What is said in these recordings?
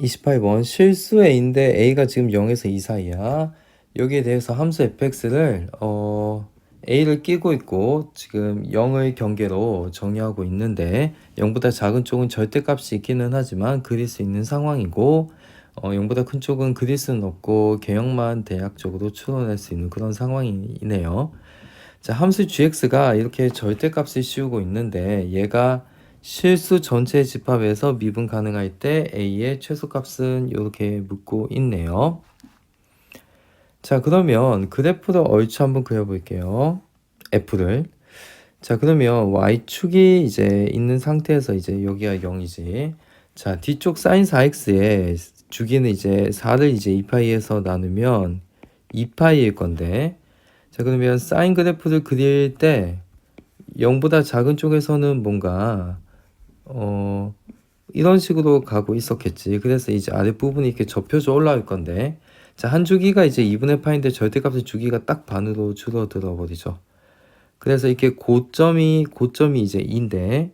28번 실수 a인데 a가 지금 0에서 2 사이야. 여기에 대해서 함수 fx를 어, a를 끼고 있고 지금 0의 경계로 정의하고 있는데 0보다 작은 쪽은 절대값이 있기는 하지만 그릴 수 있는 상황이고 어, 0보다 큰 쪽은 그릴 수는 없고 개형만 대략적으로 추론할 수 있는 그런 상황이네요. 자, 함수 gx가 이렇게 절대값을 씌우고 있는데 얘가 실수 전체 집합에서 미분 가능할 때 a의 최소값은 이렇게 묻고 있네요. 자, 그러면 그래프를 얼추 한번 그려볼게요. f를. 자, 그러면 y축이 이제 있는 상태에서 이제 여기가 0이지. 자, 뒤쪽 sin 4x의 주기는 이제 4를 이제 2파이에서 나누면 2파이일 건데. 자, 그러면 사인 그래프를 그릴 때 0보다 작은 쪽에서는 뭔가 어 이런 식으로 가고 있었겠지. 그래서 이제 아랫부분이 이렇게 접혀져 올라올 건데 자, 한 주기가 이제 2분의 파인데 절대값의 주기가 딱 반으로 줄어들어 버리죠. 그래서 이렇게 고점이 고점이 이제 2인데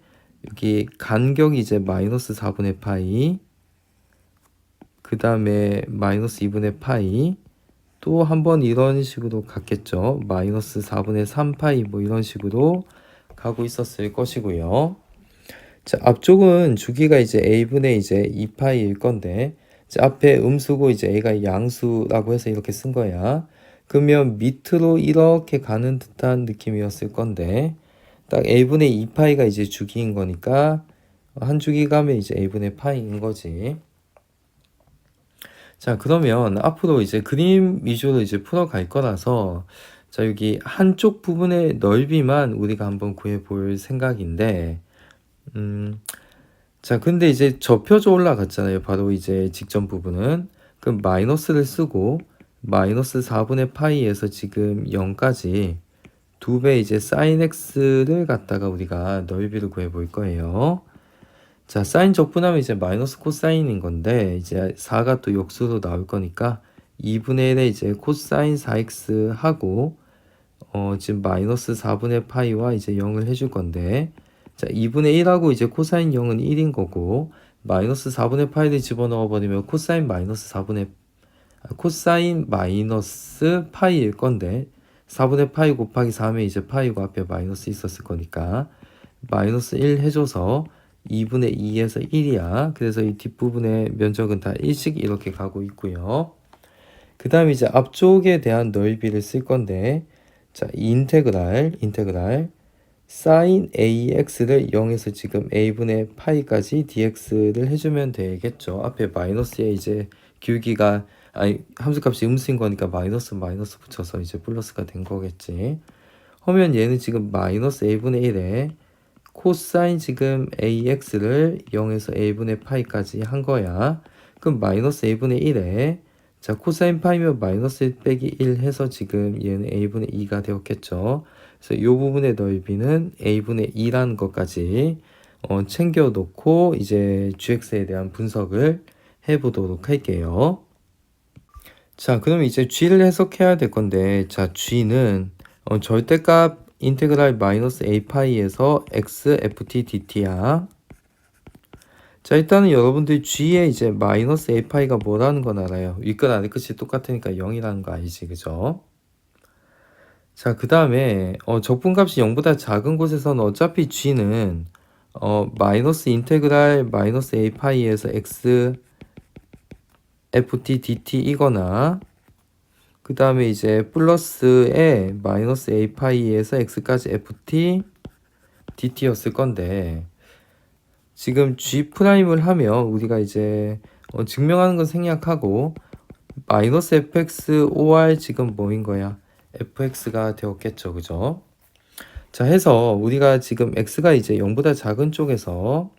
여기 간격이 이제 마이너스 4분의 파이 그 다음에 마이너스 2분의 파이 또 한 번 이런 식으로 갔겠죠. 마이너스 4분의 3파이 뭐 이런 식으로 가고 있었을 것이고요. 자, 앞쪽은 주기가 이제 a분의 이제 2파이일 건데 자, 앞에 음수고 이제 a가 양수라고 해서 이렇게 쓴 거야. 그러면 밑으로 이렇게 가는 듯한 느낌이었을 건데 딱 a분의 2파이가 이제 주기인 거니까 한 주기 가면 이제 a분의 파이인 거지. 자, 그러면 앞으로 이제 그림 위주로 이제 풀어갈 거라서 자, 여기 한쪽 부분의 넓이만 우리가 한번 구해 볼 생각인데 음, 자, 근데 이제 접혀져 올라갔잖아요. 바로 이제 직전 부분은. 그럼 마이너스를 쓰고 마이너스 4분의 파이에서 지금 0까지 두 배 이제 사인 x를 갖다가 우리가 넓이를 구해 볼 거예요. 자, 사인 적분하면 이제 마이너스 코사인인 건데 이제 4가 또 역수로 나올 거니까 2분의 1에 이제 코사인 4x 하고 어, 지금 마이너스 4분의 파이와 이제 0을 해줄 건데 자, 2분의 1하고 이제 코사인 0은 1인 거고 마이너스 4분의 파이를 집어넣어 버리면 코사인 마이너스 4분의 아, 코사인 마이너스 파이일 건데 4분의 파이 곱하기 4면 이제 파이고 앞에 마이너스 있었을 거니까 마이너스 1 해줘서 2분의 2에서 1이야. 그래서 이 뒷부분의 면적은 다 1씩 이렇게 가고 있고요. 그 다음에 이제 앞쪽에 대한 넓이를 쓸 건데 자, 인테그랄, 인테그랄 sin ax를 0에서 지금 a분의 파이까지 dx를 해주면 되겠죠. 앞에 마이너스에 이제 기울기가 아니 함수값이 음수인 거니까 마이너스 마이너스 붙여서 이제 플러스가 된 거겠지. 하면 얘는 지금 마이너스 a분의 1에 코사인 지금 ax를 0에서 a분의 파이까지 한 거야. 그럼 마이너스 a분의 1에 자 코사인 파이면 마이너스 1 빼기 1 해서 지금 얘는 a분의 2가 되었겠죠. 그래서 이 부분의 넓이는 a분의 2라는 것까지 어, 챙겨 놓고 이제 gx에 대한 분석을 해보도록 할게요. 자, 그럼 이제 g를 해석해야 될 건데, 자, g는 어, 절대값 인테그랄 마이너스 a 파이에서 x ft dt야. 자, 일단은 여러분들이 g의 이제 마이너스 a 파이가 뭐라는 건 알아요. 윗끝 아래끝이 똑같으니까 0이라는 거 알지, 그죠? 자, 그 다음에 어, 적분값이 0보다 작은 곳에서는 어차피 g는 어, 마이너스 인테그랄 마이너스 a 파이에서 x ft dt이거나 그 다음에 이제 플러스에 마이너스 a 파이에서 x까지 ft dt였을 건데 지금 g 프라임을 하면 우리가 이제 어, 증명하는 건 생략하고 마이너스 fx or 지금 뭐인 거야 fx가 되었겠죠. 그죠? 자 해서 우리가 지금 x가 이제 0보다 작은 쪽에서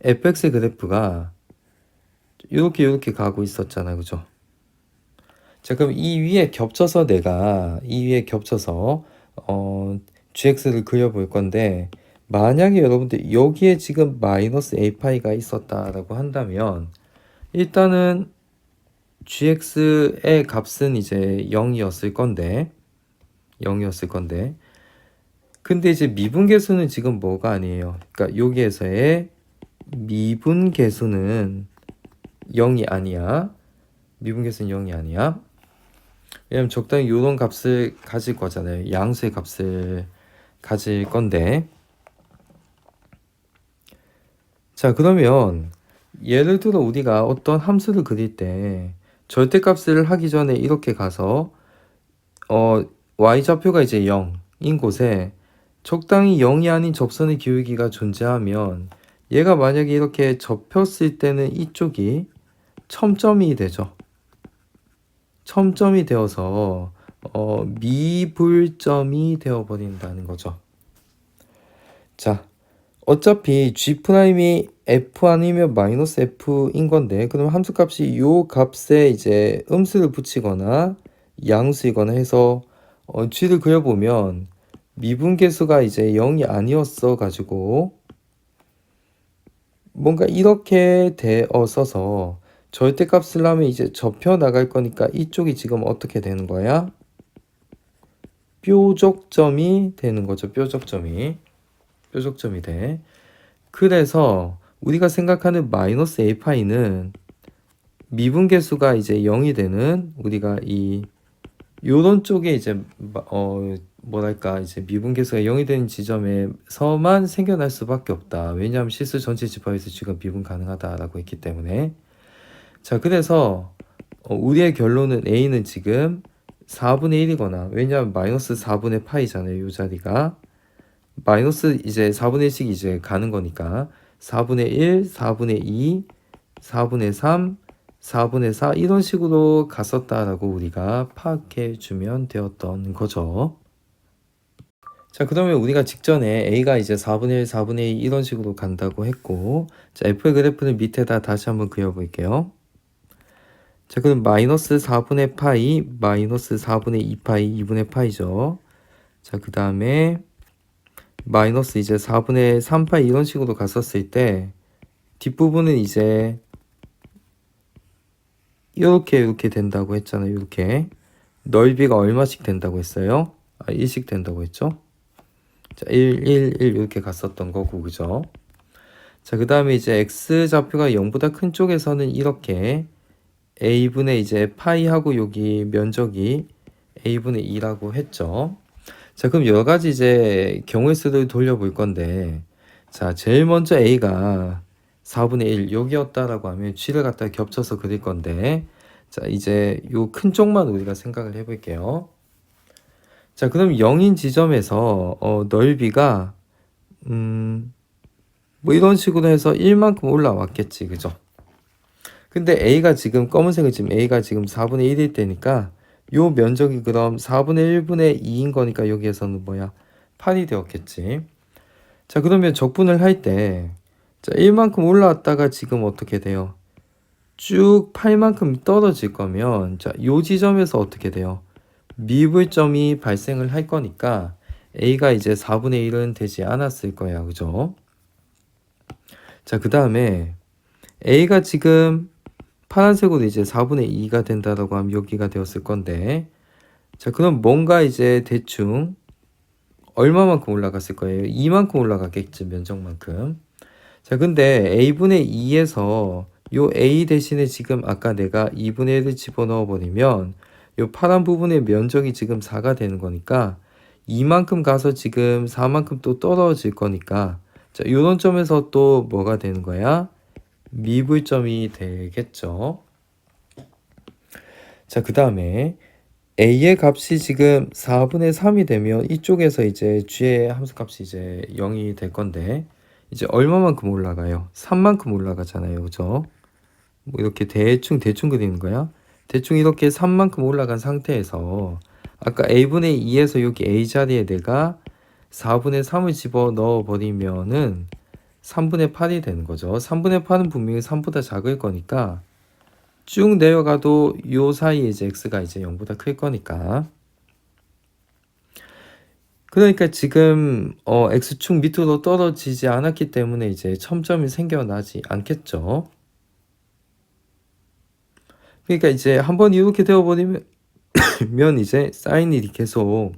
fx 그래프가 이렇게 이렇게 가고 있었잖아. 그죠? 자 그럼 이 위에 겹쳐서 내가 이 위에 겹쳐서 어 gx를 그려 볼 건데 만약에 여러분들 여기에 지금 마이너스 a 파이가 있었다라고 한다면 일단은 gx의 값은 이제 0이었을 건데 0이었을 건데 근데 이제 미분계수는 지금 뭐가 아니에요 그러니까 여기에서의 미분 계수는 0이 아니야. 미분 계수는 0이 아니야. 왜냐면 적당히 요런 값을 가질 거잖아요. 양수의 값을 가질 건데. 자, 그러면 예를 들어 우리가 어떤 함수를 그릴 때 절대값을 하기 전에 이렇게 가서 어 y좌표가 이제 0인 곳에 적당히 0이 아닌 접선의 기울기가 존재하면 얘가 만약에 이렇게 접혔을 때는 이쪽이 첨점이 되죠. 첨점이 되어서 어, 미불점이 되어버린다는 거죠. 자, 어차피 G'이 F 아니면 마이너스 F인 건데 그럼 함수값이 요 값에 이제 음수를 붙이거나 양수이거나 해서 어, G를 그려보면 미분계수가 이제 0이 아니었어 가지고 뭔가 이렇게 되어서서 절대값을 하면 이제 접혀 나갈 거니까 이쪽이 지금 어떻게 되는 거야? 뾰족점이 되는 거죠. 뾰족점이. 뾰족점이 돼. 그래서 우리가 생각하는 마이너스 a 파이는 미분계수가 이제 0이 되는 우리가 이 요런 쪽에 이제 어 뭐랄까 이제 미분계수가 0이 되는 지점에서만 생겨날 수밖에 없다. 왜냐하면 실수 전체 집합에서 지금 미분 가능하다라고 했기 때문에 자 그래서 어, 우리의 결론은 a는 지금 4분의 1이거나 왜냐하면 마이너스 4분의 파이잖아요. 이 자리가 마이너스 이제 4분의 1씩 이제 가는 거니까 4분의 1, 4분의 2, 4분의 3, 4분의 4 이런 식으로 갔었다라고 우리가 파악해 주면 되었던 거죠. 자, 그러면 우리가 직전에 A가 이제 4분의 1, 4분의 2 이런 식으로 간다고 했고, 자, F의 그래프를 밑에다 다시 한번 그려볼게요. 자, 그럼 마이너스 4분의 파이, 마이너스 4분의 2파이, 2분의 파이죠. 자, 그 다음에 마이너스 이제 4분의 3파이 이런 식으로 갔었을 때, 뒷부분은 이제 이렇게 이렇게 된다고 했잖아요. 이렇게 넓이가 얼마씩 된다고 했어요? 아, 1씩 된다고 했죠? 자, 1, 1, 1 이렇게 갔었던 거고 그죠? 자, 그 다음에 이제 x 좌표가 0보다 큰 쪽에서는 이렇게 a분의 이제 파이하고 여기 면적이 a분의 2라고 했죠. 자, 그럼 여러 가지 이제 경우의 수를 돌려볼 건데 자, 제일 먼저 a가 4분의 1 여기였다라고 하면 g를 갖다 겹쳐서 그릴 건데 자 이제 요 큰 쪽만 우리가 생각을 해볼게요. 자 그럼 0인 지점에서 어, 넓이가 음, 뭐 이런 식으로 해서 1만큼 올라왔겠지 그죠? 근데 a가 지금 검은색은 지금 a가 지금 4분의 1일 때니까 요 면적이 그럼 4분의 1분의 2인 거니까 여기에서는 뭐야 8이 되었겠지. 자 그러면 적분을 할 때 자, 1만큼 올라왔다가 지금 어떻게 돼요? 쭉 8만큼 떨어질 거면 자, 요 지점에서 어떻게 돼요? 미불점이 발생을 할 거니까 A가 이제 4분의 1은 되지 않았을 거야. 그죠? 자, 그 다음에 A가 지금 파란색으로 이제 4분의 2가 된다라고 하면 여기가 되었을 건데 자, 그럼 뭔가 이제 대충 얼마만큼 올라갔을 거예요? 2만큼 올라가겠지, 면적만큼. 자, 근데 a분의 2에서 요 a 대신에 지금 아까 내가 2분의 1을 집어넣어 버리면 요 파란 부분의 면적이 지금 4가 되는 거니까 2만큼 가서 지금 4만큼 또 떨어질 거니까 자, 요런 점에서 또 뭐가 되는 거야? 미불점이 되겠죠. 자, 그 다음에 a의 값이 지금 4분의 3이 되면 이쪽에서 이제 g의 함수 값이 이제 0이 될 건데 이제 얼마만큼 올라가요? 3만큼 올라가잖아요. 그죠? 뭐 이렇게 대충 대충 그리는 거야. 대충 이렇게 3만큼 올라간 상태에서 아까 a분의 2에서 여기 a 자리에 내가 4분의 3을 집어 넣어 버리면은 3분의 8이 되는 거죠. 3분의 8은 분명히 3보다 작을 거니까 쭉 내려가도 요 사이에 이제 x가 이제 0보다 클 거니까 그러니까 지금 어, x축 밑으로 떨어지지 않았기 때문에 이제 첨점이 생겨나지 않겠죠. 그러니까 이제 한번 이렇게 되어버리면 이제 사인이 계속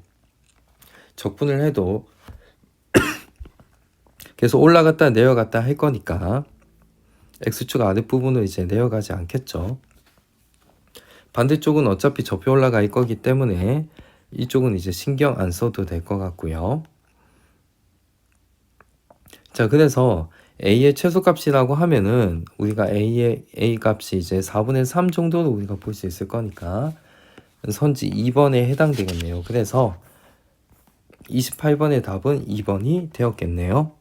적분을 해도 계속 올라갔다 내려갔다 할 거니까 x축 아랫부분으로 이제 내려가지 않겠죠. 반대쪽은 어차피 접혀 올라갈 거기 때문에 이쪽은 이제 신경 안 써도 될 것 같고요. 자, 그래서 a의 최소값이라고 하면은 우리가 a의 a 값이 이제 4분의 3 정도로 우리가 볼 수 있을 거니까 선지 2번에 해당되겠네요. 그래서 28번의 답은 2번이 되었겠네요.